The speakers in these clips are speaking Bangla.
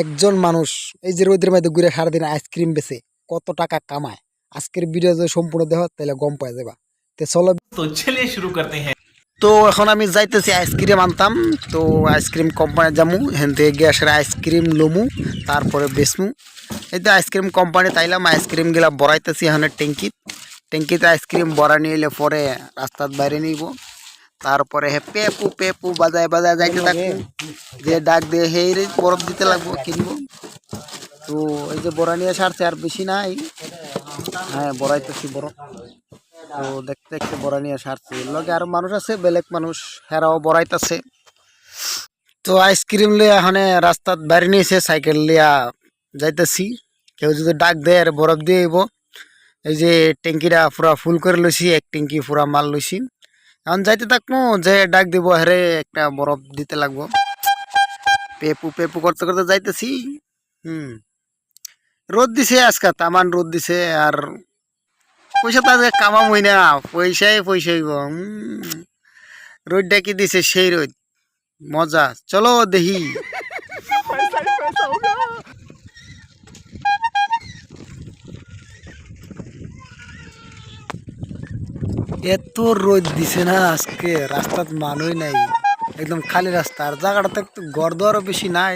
একজন মানুষ এই যে রোদের মধ্যে ঘুরে সারাদিন আইসক্রিম বেছে কত টাকা কামায় আজকের ভিডিও যদি সম্পূর্ণ দেহ তাহলে গম পাই যাবা। তো চলো। তো ছেলে শুরু করতে হ্যাঁ। তো এখন আমি যাইতেছি আইসক্রিম আনতাম। তো আইসক্রিম কোম্পানি যামু হেন থেকে গ্যাসের আইসক্রিম লমু তারপরে বেসমু এই তো আইসক্রিম কোম্পানি তাইলাম আইসক্রিম গেলাম বড়াইতেছি এখানে ট্যাঙ্কিত ট্যাঙ্কিতে আইসক্রিম বড়া নিয়ে এলে পরে রাস্তার বাইরে নিব। তারপরে হে পেপু পেপু বাজায় বাজায় যাইতে থাকব। যে ডাক দিয়ে হে রে বরফ দিতে লাগবো কিনবো। তো এই যে বড়া নিয়ে সারছে আর বেশি নাই। হ্যাঁ বড়াইতেছি বরফ। তো দেখতে দেখতে বড়া নিয়ে সারছে। লগে আরও মানুষ আছে বেলেগ মানুষ হেরাও বড়াইতেছে। তো আইসক্রিম লিয়া এখানে রাস্তার বাইরে নিয়েছে সাইকেল লিয়া যাইতেছি। কেউ যদি ডাক দেয় আর বরফ দিয়ে এই যে ট্যাঙ্কিটা পুরা ফুল করে লইছি এক ট্যাঙ্কি পুরা মাল লইছি। এখন যাইতে থাকব যে ডাক দিব, হেরে একটা বরফ দিতে লাগবো। পেপু পেপু করতে করতে যাইতেছি। হুম। রোদ দিছে আজকে তামান রোদ দিছে, আর পয়সা তো আজকে কামাম হই না, পয়সাই পয়সা হইব রোদ ডাকি দিছে সেই রোদ, মজা। চলো দেখি। এত রোদ দিছে না আজকে, রাস্তাত মানুষ নাই। একদম খালি রাস্তা। আর জায়গাটাতে একটু গড় দরও বেশি নাই।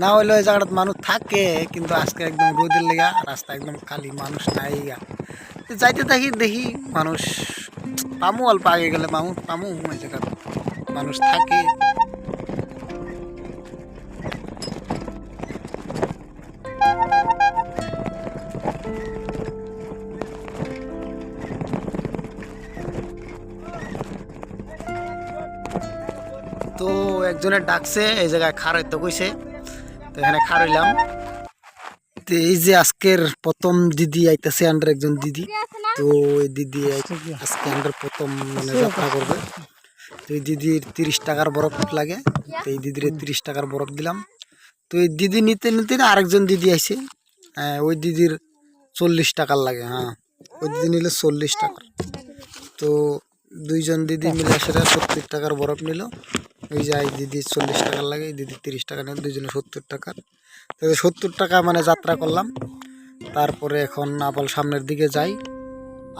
না হইলে ওই জায়গাটাত মানুষ থাকে, কিন্তু আজকে একদম রোদের লেগা রাস্তা একদম খালি, মানুষ নাই গা। যাইতে থাকি দেখি মানুষ, পামু অল্প আগে গেলে পামু পামু ওই জায়গা মানুষ থাকে। একজনে ডাকছে, এই জায়গায় খার হইতে কইছে। তো এখানে খার হইলাম। তো এই যে আজকের প্রথম দিদি আইতেছে আন্ডার একজন দিদি। তো এই দিদি আজকে আন্ডার প্রথম মানে যাত্রা করবে। তো এই দিদির তিরিশ টাকার বরফ লাগে। তো এই দিদির তিরিশ টাকার বরফ দিলাম। তো এই দিদি নিতে নিতে আরেকজন দিদি আইছে। হ্যাঁ ওই দিদির চল্লিশ টাকার লাগে হ্যাঁ। ওই দিদি নিলে চল্লিশ টাকার। তো দুইজন দিদি মিলে সেটা সত্তর টাকার বরফ নিল। ওই যে দিদি চল্লিশ টাকার লাগে, দিদি তিরিশ টাকা নিল দুইজনে সত্তর টাকার তো সত্তর টাকা মানে যাত্রা করলাম। তারপরে এখন আবার সামনের দিকে যাই।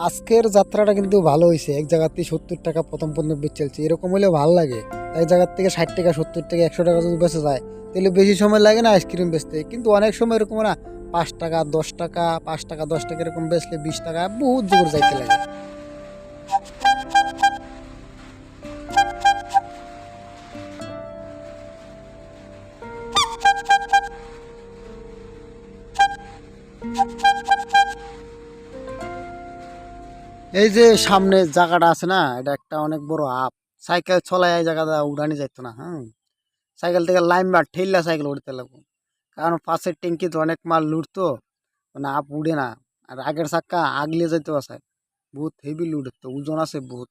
আজকের যাত্রাটা কিন্তু ভালো হয়েছে। এক জায়গাতে সত্তর টাকা প্রথম পর্যন্ত চলছে এরকম হলেও ভালো লাগে। এক জায়গার থেকে ষাট টাকা, সত্তর টাকা, একশো টাকা যদি বেঁচে যায়, তাহলে বেশি সময় লাগে না আইসক্রিম বেচতে। কিন্তু অনেক সময় এরকম না, পাঁচ টাকা, দশ টাকা, পাঁচ টাকা, দশ টাকা এরকম বেচলে বিশ টাকা, বহুত জোর যাইতে লাগে। এই যে সামনে জায়গাটা আছে না, এটা একটা অনেক বড় আপ। সাইকেল চলায় এই জায়গাটা উড়ানি যাইতো না হ্যাঁ। সাইকেল থেকে লাইন বার ঠেললা সাইকেল উঠতে লাগবো। কারণ পাশের ট্যাঙ্কি তো অনেক মাল লুটতো মানে আপ উড়ে না। আর আগের চাক্কা আগলে যাইতে আছে। বহুত হেভি লুট তো ওজন আছে বহুত।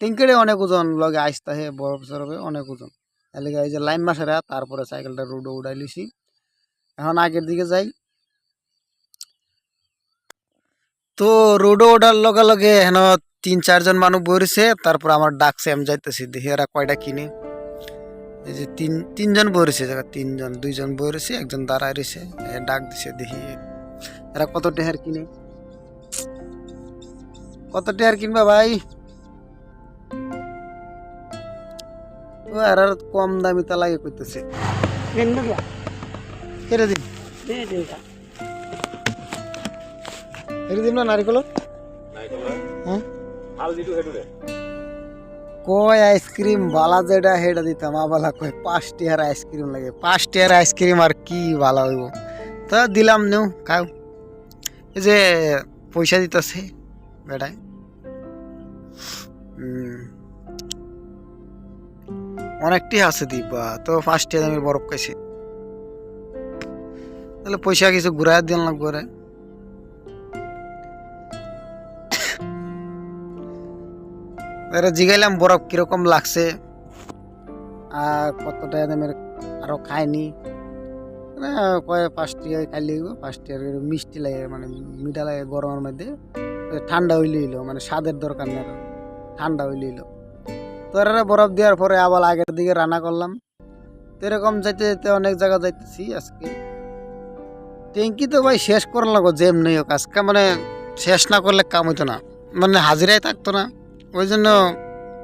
ট্যাঙ্কিরে অনেক ওজন, লগে আইসতে হে, বরফ সরফে অনেক ওজন। এলাকা এই যে লাইন মাসেরা তারপরে সাইকেলটা রোডে উড়াই লিছি এখন আগের দিকে যাই। তো রোডে ওঠার লগে লগে হেন তিন চারজন মানুষ বইছে তারপর আমার ডাকছে আমি যাইতেছি দেখি এরা কয়টা কিনে। এই যে তিন তিনজন বইছে জায়গা তিনজন দুইজন বইছে একজন দাঁড়ায় রয়েছে ডাক দিছে দেখি এরা কত টেহার কিনে। কত টেহার কিনবা ভাই? ও আর আর কম দামি তা লাগে কইতেছে কেটে দিন। কেটে দিন না নারিকল হ্যাঁ? কয় আইসক্রিম বালা যেটা হেটা দিতাম আবালা কয় পাঁচ টিয়ার আইসক্রিম লাগে। পাঁচ টিয়ার আইসক্রিম আর কি ভালো হইব? তো দিলাম নেও খাও। এই যে পয়সা দিতেছে বেড়ায় অনেকটি আছে দিবা তো পাঁচ টিয়া দামের বরফ খাইছে। তাহলে পয়সা কিছু ঘুরাই দিন লাগবে এরা জিগাইলাম, বরফ কীরকম লাগছে? আর কতটা দামের আরও খায়নি কয় পাঁচ টিয়া খাইলে পাঁচ টিয়ার মিষ্টি লাগে মানে মিঠা লাগে গরমের মধ্যে। ঠান্ডা হইলে হইল মানে স্বাদের দরকার নেই। ঠান্ডা হইলে হইল। তো এরা বরফ দেওয়ার পরে আবার আগের দিকে রান্না করলাম। তো এরকম যাইতে যেতে অনেক জায়গা যাইতেছি আজকে। ট্যাঙ্কি তো ভাই শেষ করার লাগো এমনি হোক। আজকে মানে শেষ না করলে কাম হইতো না। মানে হাজিরাই থাকতো না। ওই জন্য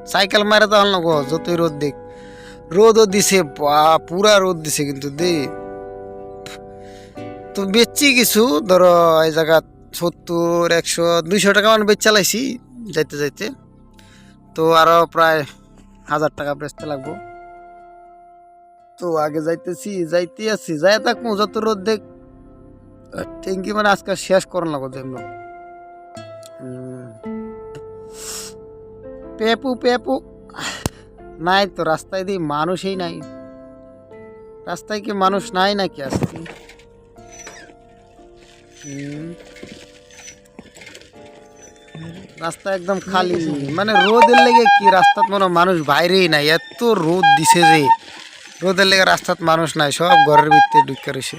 সাইকেল মারে তো লাগো যতই রোদ দিক। রোদও দিছে, বা, পুরা রোদ দিছে কিন্তু দে। তো বেচছি কিছু, ধরো, এই জায়গা সত্তর, একশো, দুইশো টাকা মানে বেচ চালাইছি যাইতে যাইতে। তো আরও প্রায় হাজার টাকা বেচতে লাগবো। তো আগে যাইতেছি, যাইতে আছি যাই থাকব, যত রোদ দেখ ট্যাঙ্কি মানে আজকাল শেষ করার লাগো যেমন পেপু পেপু। নাই তো, রাস্তায় দিয়ে মানুষই নাই। রাস্তায় কি মানুষ নাই নাকি হুম। রাস্তা একদম খালি। মানে রোদের লেগে কি রাস্তাত মনে মানুষ বাইরেই নাই? এত রোদ দিছে যে, রোদের লেগে রাস্তাত মানুষ নাই, সব ঘরের ভিতরে ঢুকে রয়েছে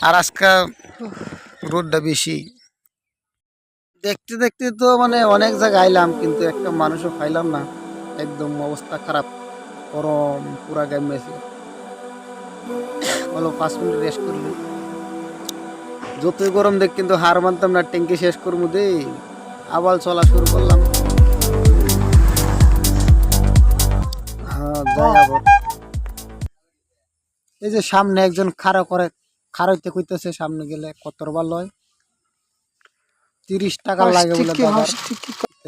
আর আজকে রোদটা বেশি। দেখতে দেখতে তো মানে অনেক জায়গায় আইলাম, কিন্তু একটা মানুষও পাইলাম না। একদম অবস্থা খারাপ। গরম, পুরা গামেছে বলো, পাঁচ মিনিট রেস্ট করলি। যতই গরম দেখ, কিন্তু হার মানতাম না, ট্যাঙ্কি শেষ করব দে। আবার চলা শুরু করলাম। হ্যাঁ এই যে সামনে একজন খাড়া করে, খাড়াইতে কইতেছে, সামনে গেলে কত বার লয়? তিরিশ টাকা লাগে বলে দাদার।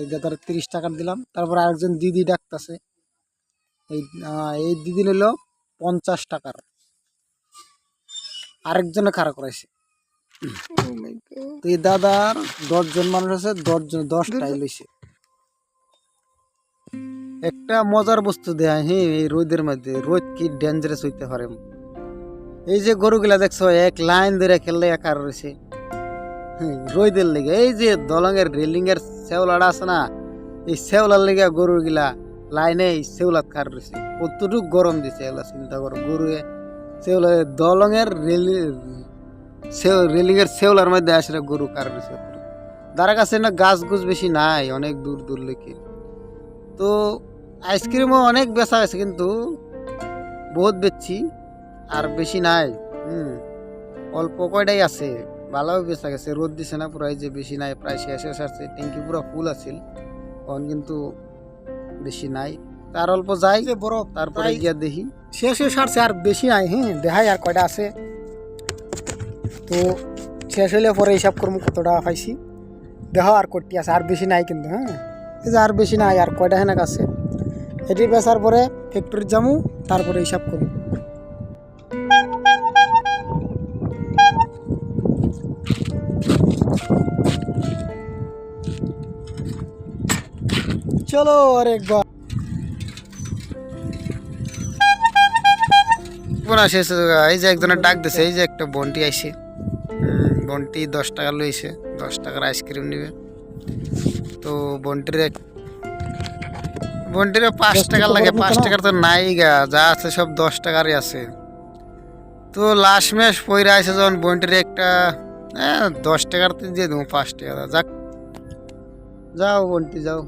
এই দাদার তিরিশ টাকা দিলাম তারপর আরেকজন দিদি ডাকতেছে। এই এই দিদি নিল পঞ্চাশ টাকার। আরেকজনে খাড়া করাইছে। তো এই দাদার দশজন মানুষ আছে দশজন দশটাই লইছে। একটা মজার বস্তু দেয় হ্যাঁ এই রোদের মধ্যে রোদ কি ডেঞ্জারাস হইতে পারে। এই যে গরুগুলা দেখছ এক লাইন ধরে খেললে একার রয়েছে। রোদের লেগে। এই যে দলঙের এর শেওলাটা আছে না, এই শেওলার লেগে গরুগুলা লাইনে এই শেওলাত কার রয়েছে। কতটুক গরম দিছে এগুলা চিন্তা করো। গরু শেওলা দলঙের রেলি এর শেওলার মধ্যে আসলে গরু কার রয়েছে দ্বারা কাছে না গাছ গুছ বেশি নাই, অনেক দূর দূর লেকে তো আইসক্রিমও অনেক বেচা আছে কিন্তু বহুত বেচছি, আর বেশি নাই। হুম, অল্প কয়টাই আছে? ভালোও বেচা গেছে রোদ দিছে না পুরো এই যে বেশি নাই প্রায় শেষ শেষ আছে ট্যাঙ্কি পুরো ফুল আছিল এখন কিন্তু বেশি নাই। তার অল্প যাই যে বরফ তারপরে প্রায়- গিয়া দেখি। শেষ হয়ে সারছে আর বেশি নাই হ্যাঁ দেখাই আর কয়টা আছে। তো শেষ হইলে পরে হিসাব করব কত টাকা পাইছি। দেখো আর কটি আছে আর বেশি নাই কিন্তু হ্যাঁ। এই যে আর বেশি নাই আর কয়টা হেনাক আছে। এটি বেচার পরে ফ্যাক্টরি যামু তারপরে হিসাব করব। চলো আরে একবার শেষ এই যে একজনের ডাক দিছে এই যে একটা বন্টি হুম, বন্টি দশ টাকা লইছে দশ টাকার আইসক্রিম নিবে। তো বন্টির এক- বন্টির পাঁচ দশ টাকা টাকা লাগে পাঁচ টাকার তো নাই গা যা আছে সব দশ টাকারই আছে। তো লাস্ট ম্যাচ পয়রা আছে যখন বন্টির একটা হ্যাঁ দশ টাকার দিয়ে দেবো পাঁচ টাকা। যাক। যাও বন্টি যাও।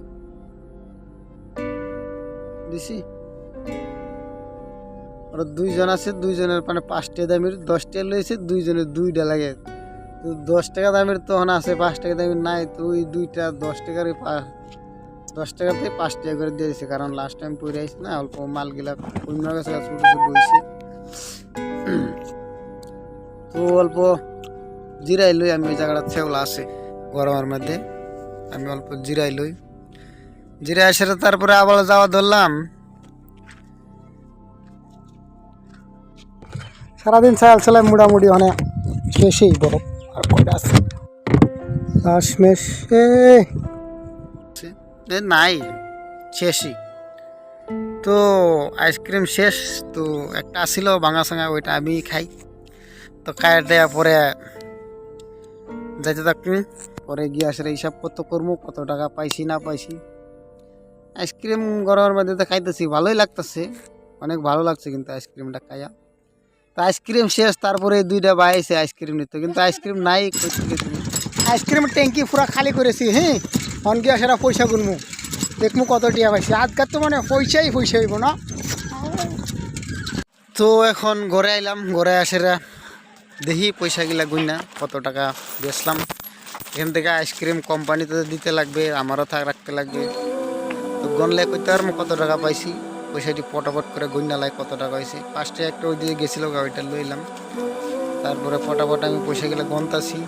দিছি। ওরা দুইজন আছে, দুইজনের মানে পাঁচটা দামের, দশটা লইছে, দুইজনের দুইটা লাগে। তো দশ টাকা দামের তখন আছে, পাঁচ টাকা দামের নাই, তো ওই দুইটা দশ টাকার দশ টাকাতে পাঁচ টাকা করে দিয়ে দিছে, কারণ লাস্ট টাইম পড়ে আইছে না, অল্প মালগুলা অন্য গেছে ছোটো ছোটো তো অল্প জিরাই লই, আমি ওই জায়গাটা ছেওলা আছে, গরমের মধ্যে। আমি অল্প জিরাই লই। জিরাই এসে তারপরে আবার যাওয়া ধরলাম। সারাদিন চাল চালাই মোটামুটি অনেক শেষেই বরফ আর কয়টা আছে? শেষ নাই, শেষই। তো আইসক্রিম শেষ, তো একটা আসিল ভাঙা সাঙা ওইটা আমি খাই। তো খাই দেওয়ার পরে যাইতে থাকুন পরে গিয়ে আসলে হিসাব কত করব, কত টাকা পাইছি না পাইছি। আইসক্রিম গরমের মধ্যে তো খাইতেছি, ভালোই লাগতেছে, অনেক ভালো লাগছে কিন্তু আইসক্রিমটা খাইয়া। তো আইসক্রিম শেষ, তারপরে দুইটা বাইছে আইসক্রিম নিতে, কিন্তু আইসক্রিম নাই কই থেকে তুমি আইসক্রিম ট্যাঙ্কি পুরা খালি করেছি হ্যাঁ অন গিয়া সেটা পয়সা গুনমু, দেখমু কত টিয়া পাইছি, আজকাল তো মানে পয়সাই পয়সা হইব না। তো এখন ঘরে আইলাম, ঘরে আসেরা দেখি পয়সাগুলা গুইনা, কত টাকা বেচলাম। এখান থেকে আইসক্রিম কোম্পানিতে দিতে লাগবে, আমারও থাক, রাখতে লাগবে। তো গনলে কইতে আর কত টাকা পাইছি? পয়সাটি ফটাফট করে গন্যালায় কত টাকা হয়েছে পাঁচটা একটা ওই দিকে গেছিল গাড়িটা লইলাম। তারপরে ফটাফট আমি পয়সা পয়সাগুলো গনতাছি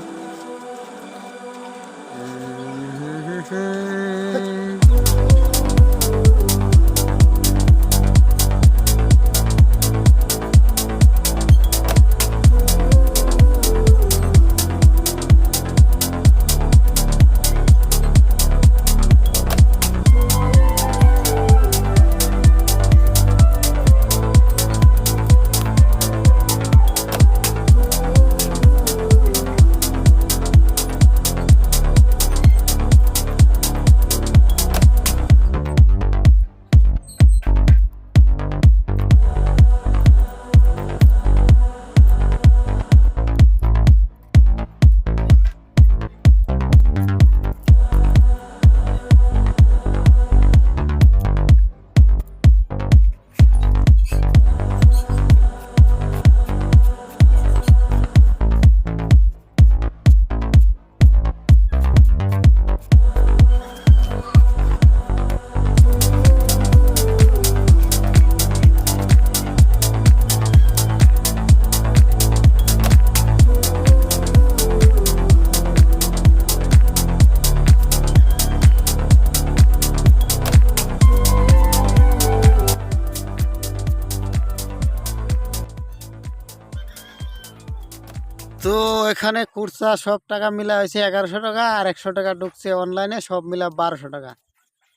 তো এখানে কুর্সা সব টাকা মিলা হয়েছে এগারোশো টাকা, আর একশো টাকা ঢুকছে অনলাইনে সব মিলা বারোশো টাকা।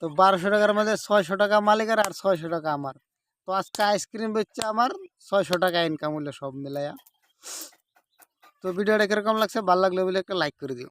তো বারোশো টাকার মধ্যে ছয়শো টাকা মালিকের আর ছয়শো টাকা আমার। তো আজকে আইসক্রিম বেচছে আমার, ছয়শো টাকা ইনকাম হলো সব মিলাইয়া। তো ভিডিওটা কীরকম লাগছে, ভালো লাগলে বলে একটা লাইক করে দিও।